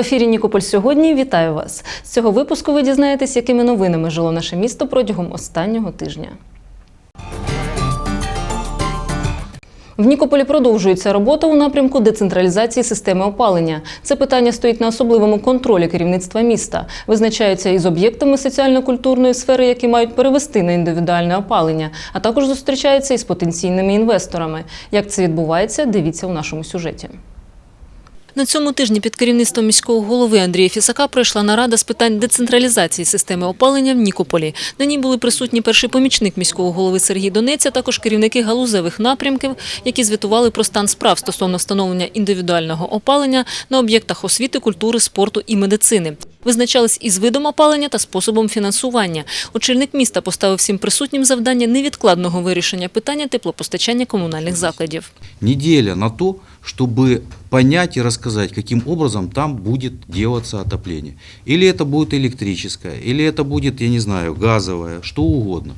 ефірі Нікополь сьогодні. Вітаю вас. З цього випуску ви дізнаєтесь, якими новинами жило наше місто протягом останнього тижня. В Нікополі продовжується робота у напрямку децентралізації системи опалення. Це питання стоїть на особливому контролі керівництва міста. Визначаються із об'єктами соціально-культурної сфери, які мають перевести на індивідуальне опалення, а також зустрічаються із потенційними інвесторами. Як це відбувається, дивіться у нашому сюжеті. На цьому тижні під керівництвом міського голови Андрія Фісака пройшла нарада з питань децентралізації системи опалення в Нікополі. На ній були присутні перший помічник міського голови Сергій Донець, а також керівники галузевих напрямків, які звітували про стан справ стосовно встановлення індивідуального опалення на об'єктах освіти, культури, спорту і медицини. Визначались із видом опалення та способом фінансування. Очільник міста поставив всім присутнім завдання невідкладного вирішення питання теплопостачання комунальних закладів. неделя на то, чтобы понять и рассказать, каким образом там будет делаться отопление. Или это будет электрическое, или это будет, я не знаю, газовое, что угодно.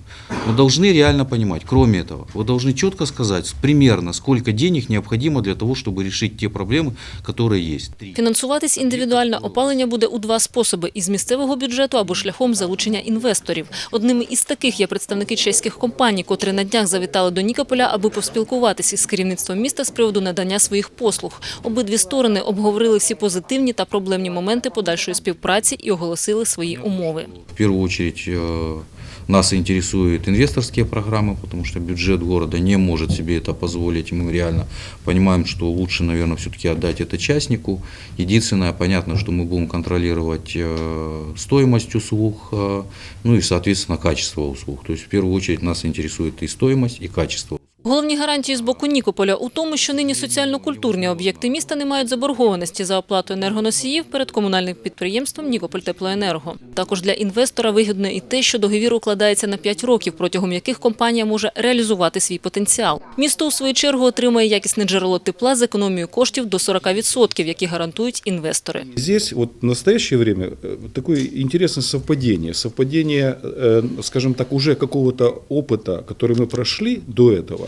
Мы должны реально понимать, кроме этого, вы должны четко сказать примерно, сколько денег необходимо для того, чтобы решить те проблемы, которые есть. Три. Фінансуватись індивідуальне опалення буде у два способи – із місцевого бюджету або шляхом залучення інвесторів. Одними із таких є представники чеських компаній, котрі на днях завітали до Нікополя, аби поспілкуватися із керівництвом міста з приводу надання своїх послуг. Обидві сторони обговорили всі позитивні та проблемні моменти подальшої співпраці і оголосили свої умови. В первую очередь э, нас интересуют инвесторские программы, потому что бюджет города не может себе это позволить. Мы реально понимаем, что лучше, наверное, все-таки отдать это частнику. Единственное, понятно, что мы будем контролировать э, стоимость услуг, э, ну и, соответственно, качество услуг. То есть в первую очередь нас интересует и стоимость, и качество. Головні гарантії з боку Нікополя у тому, що нині соціально-культурні об'єкти міста не мають заборгованості за оплату енергоносіїв перед комунальним підприємством «Нікопольтеплоенерго». Також для інвестора вигідно і те, що договір укладається на 5 років, протягом яких компанія може реалізувати свій потенціал. Місто, у свою чергу, отримає якісне джерело тепла з економією коштів до 40%, які гарантують інвестори. Здесь вот в настоящее время э, такое интересное совпадение. Совпадение, э, скажем так, уже какого-то опыта, который мы прошли до этого.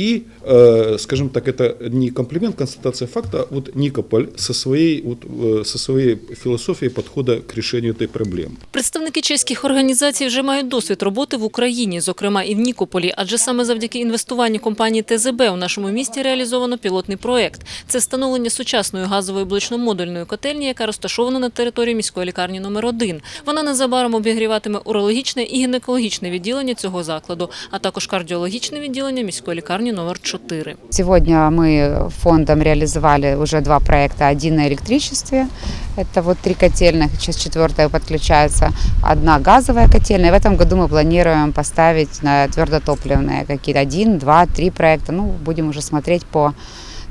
И, э, скажем так, это не комплимент, констатация факта, а вот Никополь со своей, вот, э, со своей философией подхода к решению этой проблемы. Представники чеських організацій вже мають досвід роботи в Україні, зокрема і в Нікополі, адже саме завдяки інвестуванню компанії ТЗБ у нашому місті реалізовано пілотний проект. Це встановлення сучасної газової блочно-модульної котельні, яка розташована на території міської лікарні номер 1 Вона незабаром обігріватиме урологічне і гінекологічне відділення цього закладу, а також кардіологічне відділення міської лікарні Номер 4 Сегодня мы фондом реализовали уже два проекта. Один на электричестве, это вот три котельных, сейчас четвертая подключается, одна газовая котельная. В этом году мы планируем поставить на твердотопливные какие-то один, два, три проекта. Ну, будем уже смотреть по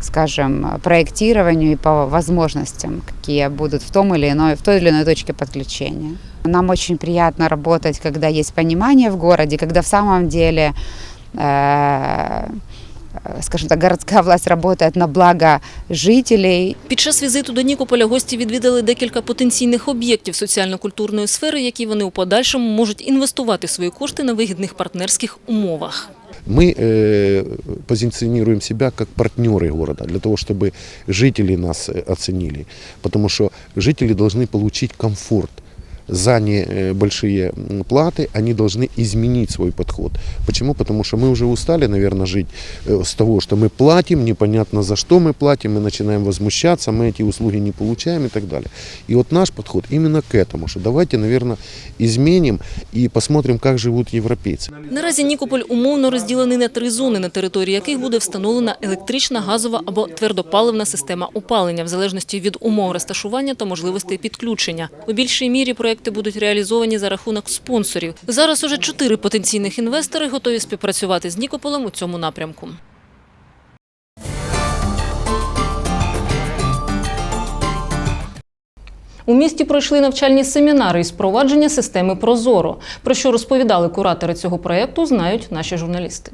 скажем, проектированию и по возможностям, какие будут в том или иной, в той или иной точке подключения. Нам очень приятно работать, когда есть понимание в городе, когда в самом деле э, скажем так, городская власть работает на благо жителей. Під час візиту до Нікополя гості відвідали декілька потенційних об'єктів соціально-культурної сфери, які вони у подальшому можуть інвестувати свої кошти на вигідних партнерських умовах. Мы э, позиционируем себя как партнеры города, для того, чтобы жители нас э, оценили. Потому что жители должны получить комфорт. За небольшие м, платы они должны изменить свой подход. Почему? Потому что мы уже устали, наверное, жить э, с того, что мы платим, непонятно за что мы платим, мы начинаем возмущаться, мы эти услуги не получаем и так далее. И вот наш подход именно к этому, что давайте, наверное, изменим и посмотрим, как живут европейцы. Наразі Нікополь умовно розділений на три зони, на території яких буде встановлена електрична, газова або твердопаливна система опалення, в залежності від умов розташування та можливостей підключення. У більшій мірі проекти будуть реалізовані за рахунок спонсорів. Зараз уже чотири потенційних інвестори готові співпрацювати з Нікополем у цьому напрямку. У місті пройшли навчальні семінари із впровадження системи Прозоро. Про що розповідали куратори цього проєкту, знають наші журналісти.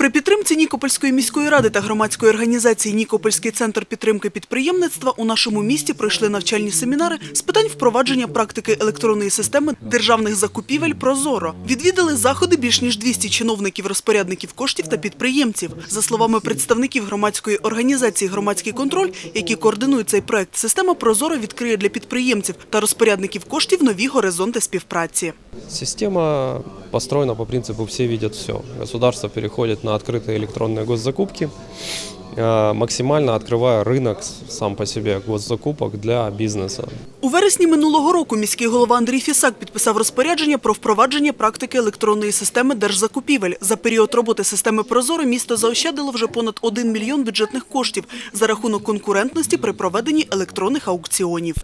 При підтримці Нікопольської міської ради та громадської організації Нікопольський центр підтримки підприємництва у нашому місті пройшли навчальні семінари з питань впровадження практики електронної системи державних закупівель «Прозоро». Відвідали заходи більш ніж 200 чиновників, розпорядників коштів та підприємців. За словами представників громадської організації «Громадський контроль», які координують цей проект, система «Прозоро» відкриє для підприємців та розпорядників коштів нові горизонти співпраці. Система построена по принципу «все видят все». Государство переходит на открытые электронные госзакупки, э, максимально открывая рынок с- сам по себе госзакупок для бизнеса. У вересні минулого року міський голова Андрій Фісак підписав розпорядження про впровадження практики електронної системи держзакупівель. За період роботи системи «Прозоро» місто заощадило вже понад 1 мільйон бюджетних коштів за рахунок конкурентності при проведенні електронних аукціонів.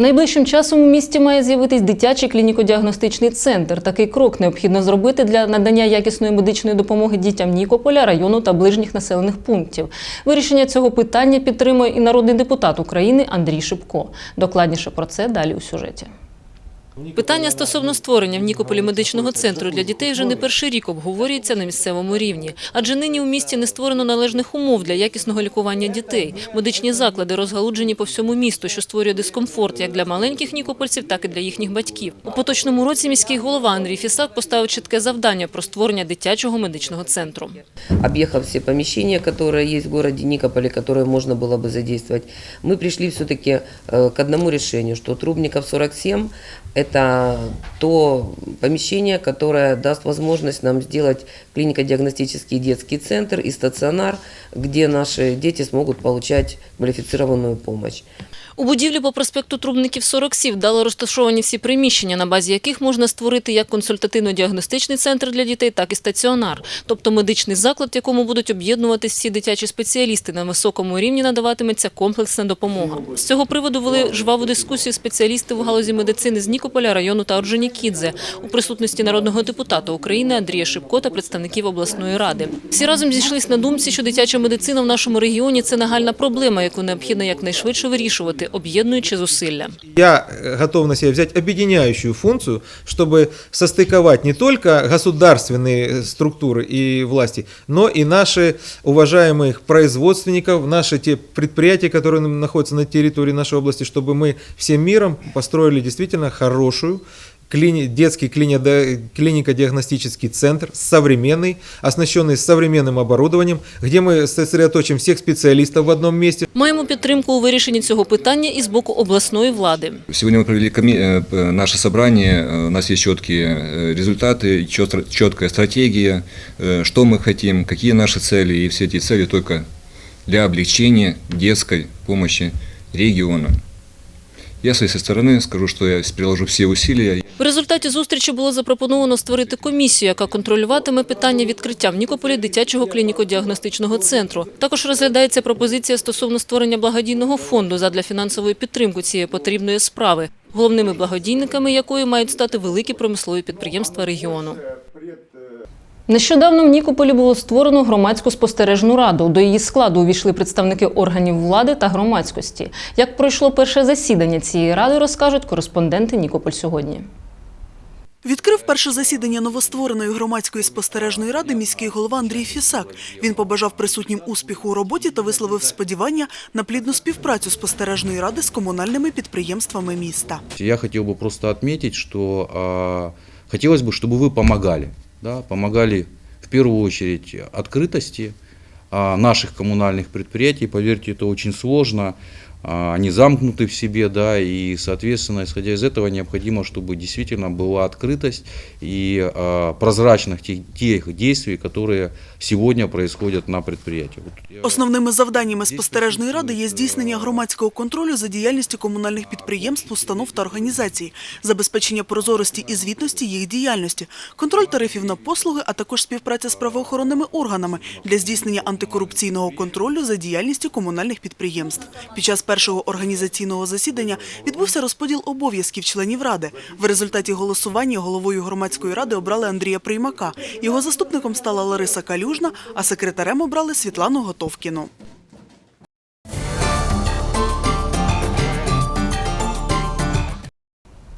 Найближчим часом у місті має з'явитись дитячий клініко-діагностичний центр. Такий крок необхідно зробити для надання якісної медичної допомоги дітям Нікополя, району та ближніх населених пунктів. Вирішення цього питання підтримує і народний депутат України Андрій Шипко. Докладніше про це далі у сюжеті. Питання стосовно створення в Нікополі медичного центру для дітей вже не перший рік обговорюється на місцевому рівні, адже нині у місті не створено належних умов для якісного лікування дітей. Медичні заклади розгалуджені по всьому місту, що створює дискомфорт як для маленьких нікопольців, так і для їхніх батьків. У поточному році міський голова Андрій Фісак поставив чітке завдання про створення дитячого медичного центру. объехав все помещения, которые есть в городе Никополе, которые можно было бы задействовать, мы пришли все-таки э, к одному решению, что Трубников 47 – это то помещение, которое даст возможность нам сделать клинико-диагностический детский центр и стационар, где наши дети смогут получать квалифицированную помощь. У будівлі по проспекту Трубників 47 вдало розташовані всі приміщення, на базі яких можна створити як консультативно-діагностичний центр для дітей, так і стаціонар, тобто медичний заклад, в якому будуть об'єднуватись всі дитячі спеціалісти. На високому рівні надаватиметься комплексна допомога. З цього приводу вели жваву дискусію спеціалісти в галузі медицини з Нікополя району та Орджонікідзе у присутності народного депутата України Андрія Шипко та представників обласної ради. Всі разом зійшлись на думці, що дитяча медицина в нашому регіоні це нагальна проблема, яку необхідно якнайшвидше вирішувати, об'єднуючи зусилля. Я э, готов на себя взять объединяющую функцию, чтобы состыковать не только государственные структуры и власти, но и наши уважаемых производственников, наши те предприятия, которые находятся на территории нашей области, чтобы мы всем миром построили действительно хорошую клини- детский клини- клинико-диагностический центр, современный, оснащенный современным оборудованием, где мы сосредоточим всех специалистов в одном месте, Маємо підтримку у вирішенні цього питання і з боку обласної влади. Сегодня мы провели коми- э, п- наше собрание, э, у нас есть четкие э, результаты, чет- четкая стратегия, э, что мы хотим, какие наши цели, и все эти цели только для облегчения детской помощи региону. Я с своей стороны скажу, что я приложу все усилия. В результаті зустрічі було запропоновано створити комісію, яка контролюватиме питання відкриття в Нікополі дитячого клініко-діагностичного центру. Також розглядається пропозиція стосовно створення благодійного фонду задля фінансової підтримки цієї потрібної справи, головними благодійниками якої мають стати великі промислові підприємства регіону. Нещодавно в Нікополі було створено громадську спостережну раду. До її складу увійшли представники органів влади та громадськості. Як пройшло перше засідання цієї ради, розкажуть кореспонденти Нікополь сьогодні. Відкрив перше засідання новоствореної громадської спостережної ради міський голова Андрій Фісак. Він побажав присутнім успіху у роботі та висловив сподівання на плідну співпрацю спостережної ради з комунальними підприємствами міста. Я хотел бы просто отметить, что а, хотелось бы, чтобы вы помогали. Да, помогали в первую очередь открытости а, наших коммунальных предприятий. Поверьте, это очень сложно. А, Они замкнуты в себе, да, и, соответственно, исходя из этого, необходимо, чтобы действительно была открытость и а, прозрачность тех, тех действий, которые сегодня происходят на предприятиях. Вот я- Основними завданнями спостережної ради є здійснення громадського контролю за діяльністю комунальних підприємств, установ та організацій, забезпечення прозорості і звітності їх діяльності, контроль тарифів на послуги, а також співпраця з правоохоронними органами для здійснення антикорупційного контролю за діяльністю комунальних підприємств. Під час першого організаційного засідання відбувся розподіл обов'язків членів ради. В результаті голосування головою громадської ради обрали Андрія Приймака. Його заступником стала Лариса Калюжна, а секретарем обрали Світлану Готовкіну.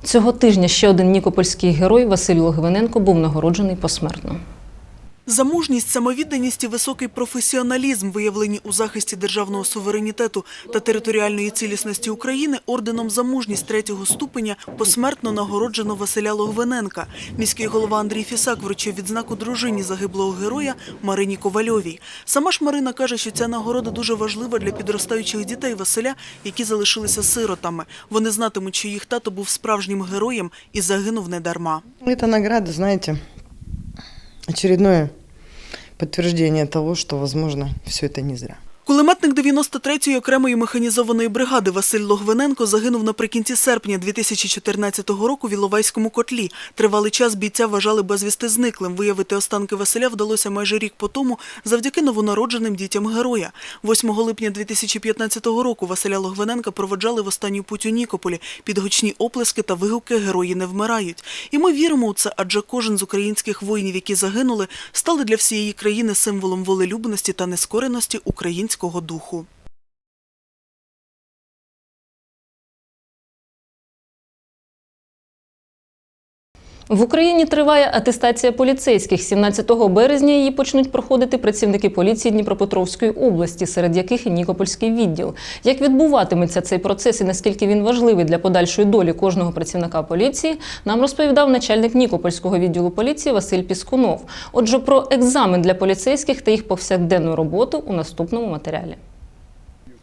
Цього тижня ще один нікопольський герой Василь Логвиненко був нагороджений посмертно. За мужність, самовідданість і високий професіоналізм, виявлені у захисті державного суверенітету та територіальної цілісності України, орденом за мужність третього ступеня посмертно нагороджено Василя Логвиненка. Міський голова Андрій Фісак вручив відзнаку дружині загиблого героя Марині Ковальовій. Сама ж Марина каже, що ця нагорода дуже важлива для підростаючих дітей Василя, які залишилися сиротами. Вони знатимуть, що їх тато був справжнім героєм і загинув недарма. Эта награда, знаете, очередное подтверждение того, что, возможно, все это не зря. Кулеметник 93-ї окремої механізованої бригади Василь Логвиненко загинув наприкінці серпня 2014 року в Іловайському котлі. Тривалий час бійця вважали безвісти зниклим. Виявити останки Василя вдалося майже рік по тому завдяки новонародженим дітям героя. 8 липня 2015 року Василя Логвиненка проводжали в останню путь у Нікополі. Під гучні оплески та вигуки герої не вмирають. І ми віримо у це, адже кожен з українських воїнів, які загинули, стали для всієї країни символом волелюбності та нескореності українського духу. В Україні триває атестація поліцейських. 17 березня її почнуть проходити працівники поліції Дніпропетровської області, серед яких і Нікопольський відділ. Як відбуватиметься цей процес і наскільки він важливий для подальшої долі кожного працівника поліції, нам розповідав начальник Нікопольського відділу поліції Василь Піскунов. Отже, про екзамен для поліцейських та їх повсякденну роботу у наступному матеріалі.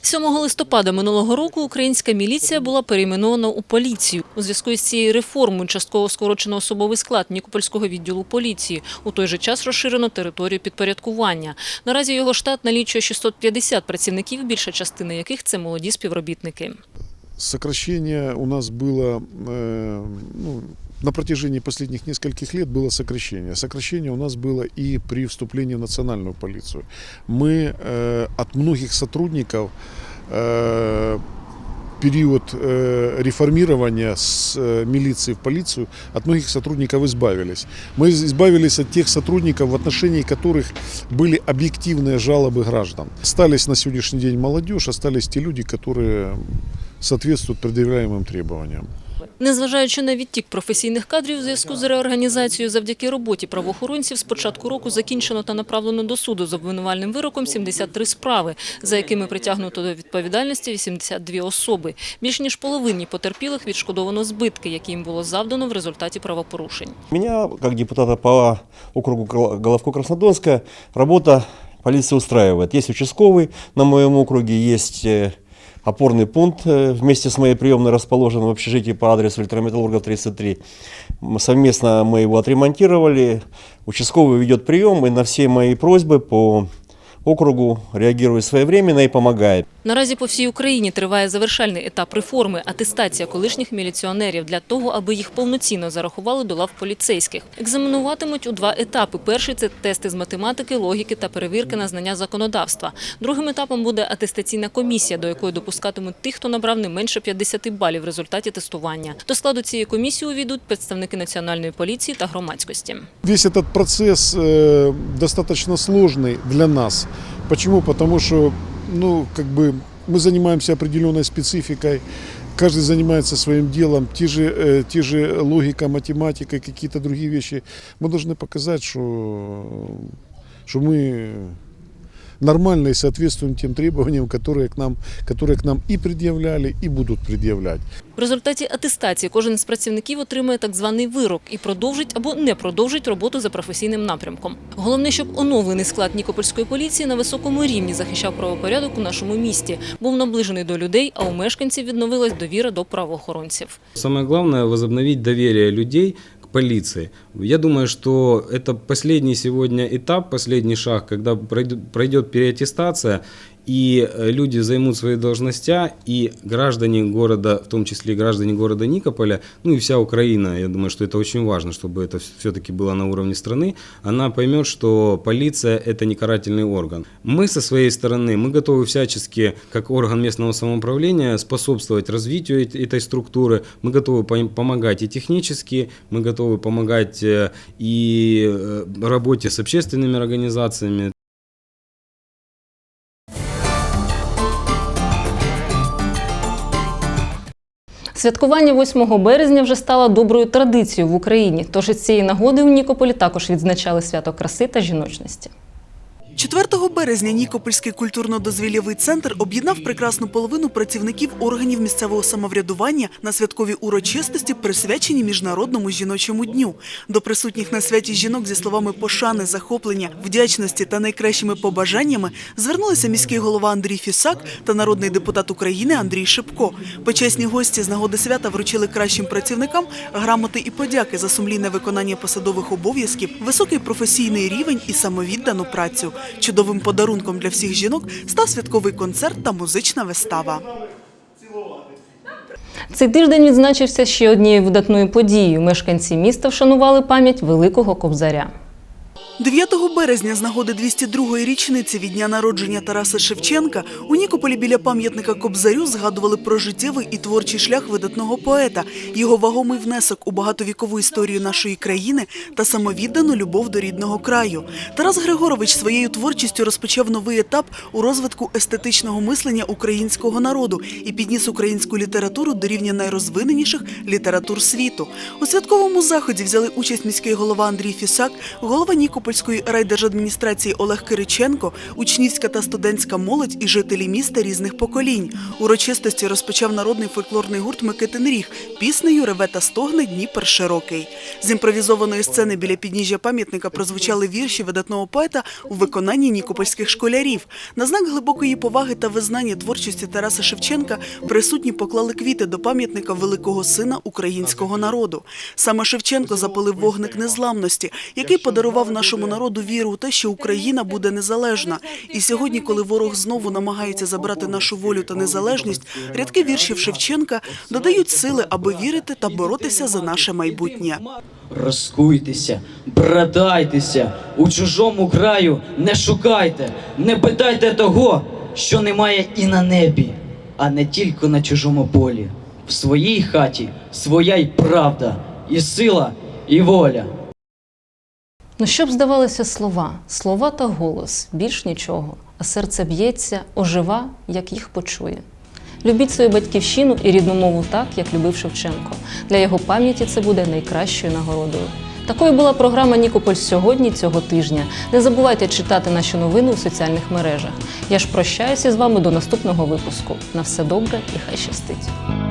7 листопада минулого року українська міліція була перейменована у поліцію. У зв'язку із цією реформою частково скорочено особовий склад Нікопольського відділу поліції. У той же час розширено територію підпорядкування. Наразі його штат налічує 650 працівників, більша частина яких це молоді співробітники. Сокращение у нас было э, ну, на протяжении последних нескольких лет было сокращение. Сокращение у нас было и при вступлении в национальную полицию. Мы э, от многих сотрудников э, период э, реформирования с э, милиции в полицию от многих сотрудников избавились. Мы избавились от тех сотрудников, в отношении которых были объективные жалобы граждан. Остались на сегодняшний день молодежь, остались те люди, которые соответствуют предъявляемым требованиям. Незважаючи на відтік професійних кадрів у зв'язку з реорганізацією, завдяки роботі правоохоронців з початку року закінчено та направлено до суду з обвинувальним вироком 73 справи, за якими притягнуто до відповідальності 82 особи. Більш ніж половині потерпілих відшкодовано збитки, які їм було завдано в результаті правопорушень. Меня, как депутата по округу Гол- Головко-Краснодонска, работа полиции устраивает. Есть участковый на округе, есть э, опорный пункт э, вместе с моей приемной расположен в общежитии по адресу Электрометаллургов 33. М, Совместно мы его отремонтировали. Участковый ведет прием и на все мои просьбы по округу реагирует своевременно и помогает. Наразі по всій Україні триває завершальний етап реформи – атестація колишніх міліціонерів для того, аби їх повноцінно зарахували до лав поліцейських. Екзаменуватимуть у два етапи. Перший – це тести з математики, логіки та перевірки на знання законодавства. Другим етапом буде атестаційна комісія, до якої допускатимуть тих, хто набрав не менше 50 балів в результаті тестування. До складу цієї комісії увійдуть представники національної поліції та громадськості. Весь этот процесс э, достаточно сложный для нас. Почему? Потому что, ну, как бы мы занимаемся определенной спецификой, каждый занимается своим делом, те же, э, те же логика, математика, какие-то другие вещи. Мы должны показать, что, что мы нормально и соответствуем тем требованиям, которые к нам, которые к нам и предъявляли, и будут предъявлять. В результаті атестації кожен з працівників отримує так званий вирок і продовжить або не продовжить роботу за професійним напрямком. Головне, щоб оновлений склад Нікопольської поліції на високому рівні захищав правопорядок у нашому місті, був наближений до людей, а у мешканців відновилась довіра до правоохоронців. Самое главное – возобновить доверие людей к полиции. Я думаю, что это последний сегодня этап, последний шаг, когда пройдет, переаттестация, и э, люди займут свои должности, и граждане города, в том числе и граждане города Никополя, ну и вся Украина, я думаю, что это очень важно, чтобы это все-таки было на уровне страны, она поймет, что полиция – это не карательный орган. Мы со своей стороны, мы готовы всячески, как орган местного самоуправления, способствовать развитию эт- этой структуры, мы готовы пом- помогать и технически, мы готовы помогать э, и э, работе с общественными организациями, Святкування 8 березня вже стало доброю традицією в Україні. Тож із цієї нагоди у Нікополі також відзначали свято краси та жіночності. 4 березня Нікопольський культурно-дозвіллєвий центр об'єднав прекрасну половину працівників органів місцевого самоврядування на святкові урочистості, присвячені Міжнародному жіночому дню. До присутніх на святі жінок зі словами пошани, захоплення, вдячності та найкращими побажаннями звернулися міський голова Андрій Фісак та народний депутат України Андрій Шипко. Почесні гості з нагоди свята вручили кращим працівникам грамоти і подяки за сумлінне виконання посадових обов'язків, високий професійний рівень і самовіддану працю. Чудовим подарунком для всіх жінок став святковий концерт та музична вистава. Цей тиждень відзначився ще однією видатною подією. Мешканці міста вшанували пам'ять великого кобзаря. 9 березня з нагоди 202-ї річниці від дня народження Тараса Шевченка у Нікополі біля пам'ятника Кобзарю згадували про життєвий і творчий шлях видатного поета, його вагомий внесок у багатовікову історію нашої країни та самовіддану любов до рідного краю. Тарас Григорович своєю творчістю розпочав новий етап у розвитку естетичного мислення українського народу і підніс українську літературу до рівня найрозвиненіших літератур світу. У святковому заході взяли участь міський голова Андрій Фісак, голова Нікопольської райдержадміністрації Олег Кириченко, учнівська та студентська молодь і жителі міста різних поколінь. Урочистості розпочав народний фольклорний гурт Микитин Ріг піснею Реве та стогне Дніпер широкий. З імпровізованої сцени біля підніжжя пам'ятника прозвучали вірші видатного поета у виконанні нікопольських школярів. На знак глибокої поваги та визнання творчості Тараса Шевченка присутні поклали квіти до пам'ятника великого сина українського народу. Саме Шевченко запалив вогник незламності, який подарував нашому народу віру у те, що Україна буде незалежна. І сьогодні, коли ворог знову намагається забрати нашу волю та незалежність, рядки віршів Шевченка додають сили, аби вірити та боротися за наше майбутнє. Розкуйтеся, братайтеся, у чужому краю не шукайте, не питайте того, що немає і на небі, а не тільки на чужому полі. В своїй хаті своя й правда, і сила, і воля. Ну що б здавалося слова, слова та голос, більш нічого, а серце б'ється, ожива, як їх почує. Любіть свою батьківщину і рідну мову так, як любив Шевченко. Для його пам'яті це буде найкращою нагородою. Такою була програма Нікополь сьогодні цього тижня. Не забувайте читати наші новини у соціальних мережах. Я ж прощаюся з вами до наступного випуску. На все добре і хай щастить!